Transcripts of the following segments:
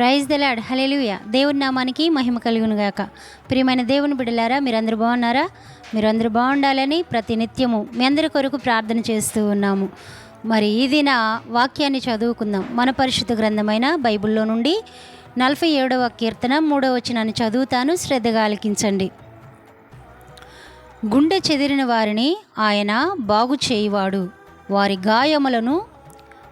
Praise దెలాడ్ hallelujah దేవుని నామానికి మహిమ కలుగునుగాక ప్రియమైన దేవుని బిడ్డలారా మీరందరూ బాగున్నారా? మీరందరూ బాగుండాలని ప్రతి నిత్యము మీ అందరి కొరకు ప్రార్థన చేస్తూ ఉన్నాము. మరి ఇది నా వాక్యాన్ని చదువుకుందాం. మన పరిశుద్ధ గ్రంథమైన బైబిల్లో నుండి నలభై ఏడవ కీర్తన మూడవ వచనాన్ని చదువుతాను. శ్రద్ధగా ఆలకించండి. గుండె చెదిరిన వారిని ఆయన బాగు చేయువాడు. వారి గాయములను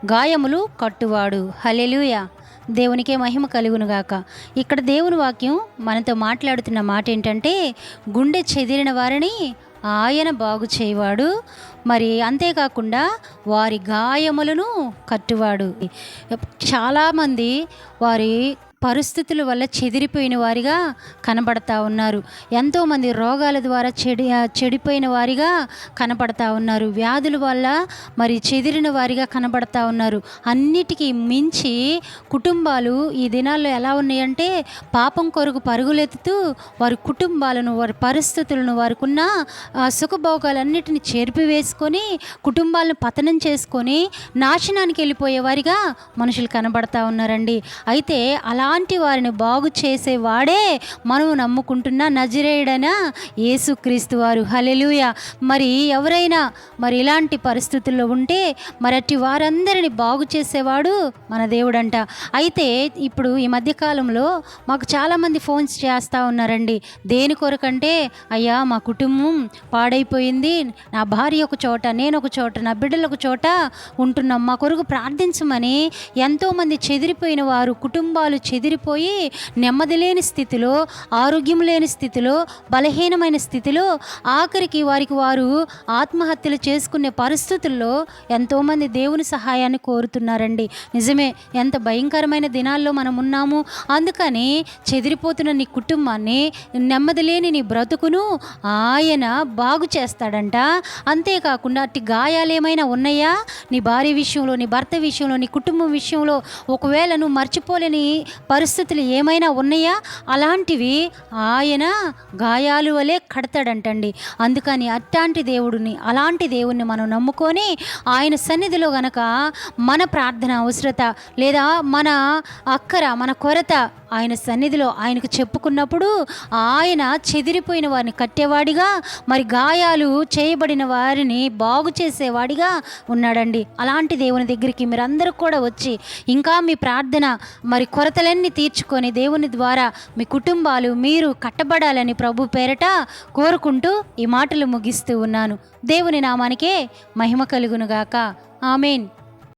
గాయములు కట్టువాడు. హలెలుయ దేవునికే మహిమ కలుగునుగాక. ఇక్కడ దేవుని వాక్యం మనతో మాట్లాడుతున్న మాట ఏంటంటే గుండె చెదిరిన వారిని ఆయన బాగు చేయవాడు. మరి అంతేకాకుండా వారి గాయములను కట్టువాడు. చాలామంది వారి పరిస్థితుల వల్ల చెదిరిపోయిన వారిగా కనబడతా ఉన్నారు. ఎంతోమంది రోగాల ద్వారా చెడి చెడిపోయిన వారిగా కనపడతా ఉన్నారు. వ్యాధుల వల్ల మరి చెదిరిన వారిగా కనబడతా ఉన్నారు. అన్నిటికీ మించి కుటుంబాలు ఈ దినాల్లో ఎలా ఉన్నాయంటే పాపం కొరకు పరుగులెత్తుతూ వారి కుటుంబాలను వారి పరిస్థితులను వారికున్న సుఖభోగాలన్నిటిని చేర్పివేసుకొని కుటుంబాలను పతనం చేసుకొని నాశనానికి వెళ్ళిపోయే వారిగా మనుషులు కనబడతా ఉన్నారండి. అయితే అలా అలాంటి వారిని బాగు చేసేవాడే మనం నమ్ముకుంటున్న నజరేయుడైన యేసుక్రీస్తు వారు. హలెలుయ మరి ఎవరైనా మరి ఇలాంటి పరిస్థితుల్లో ఉంటే మరటి వారందరిని బాగు చేసేవాడు మన దేవుడంట. అయితే ఇప్పుడు ఈ మధ్యకాలంలో మాకు చాలామంది ఫోన్స్ చేస్తూ ఉన్నారండి. దేని కొరకంటే అయ్యా మా కుటుంబం పాడైపోయింది. నా భార్య ఒక చోట నేను ఒక చోట నా బిడ్డలు ఒక చోట ఉంటున్నాం. మా కొరకు ప్రార్థించమని ఎంతోమంది చెదిరిపోయిన వారు కుటుంబాలు చెదిరిపోయి నెమ్మది లేని స్థితిలో ఆరోగ్యం లేని స్థితిలో బలహీనమైన స్థితిలో ఆఖరికి వారికి వారు ఆత్మహత్యలు చేసుకునే పరిస్థితుల్లో ఎంతోమంది దేవుని సహాయాన్ని కోరుతున్నారండి. నిజమే ఎంత భయంకరమైన దినాల్లో మనం ఉన్నాము అందుకని చెదిరిపోతున్న నీ కుటుంబాన్ని నెమ్మది లేని నీ బ్రతుకును ఆయన బాగు చేస్తాడంట. అంతేకాకుండా అట్టి గాయాలు ఏమైనా ఉన్నాయా? నీ భార్య విషయంలో నీ భర్త విషయంలో నీ కుటుంబం విషయంలో ఒకవేళ నువ్వు మర్చిపోలేని పరిస్థితులు ఏమైనా ఉన్నాయా? అలాంటివి ఆయన గాయాలు వలె కడతాడంటండి. అందుకని అట్లాంటి దేవుడిని అలాంటి దేవుణ్ణి మనం నమ్ముకొని ఆయన సన్నిధిలో గనక మన ప్రార్థన అవసరత లేదా మన అక్కర మన కొరత ఆయన సన్నిధిలో ఆయనకు చెప్పుకున్నప్పుడు ఆయన చెదిరిపోయిన వారిని కట్టేవాడిగా మరి గాయాలు చేయబడిన వారిని బాగు చేసేవాడిగా ఉన్నాడండి. అలాంటి దేవుని దగ్గరికి మీరందరూ కూడా వచ్చి ఇంకా మీ ప్రార్థన మరి కొరతలన్నీ తీర్చుకొని దేవుని ద్వారా మీ కుటుంబాలు మీరు కట్టబడాలని ప్రభు పేరట కోరుకుంటూ ఈ మాటలు ముగిస్తూ ఉన్నాను. దేవుని నామానికే మహిమ కలుగునుగాక. ఆమెన్.